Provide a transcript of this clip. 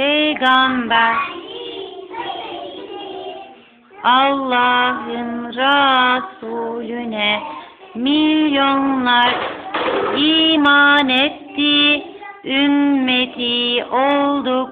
peygamber Allah'ın Resulüne milyonlar iman etti, ümmeti olduk.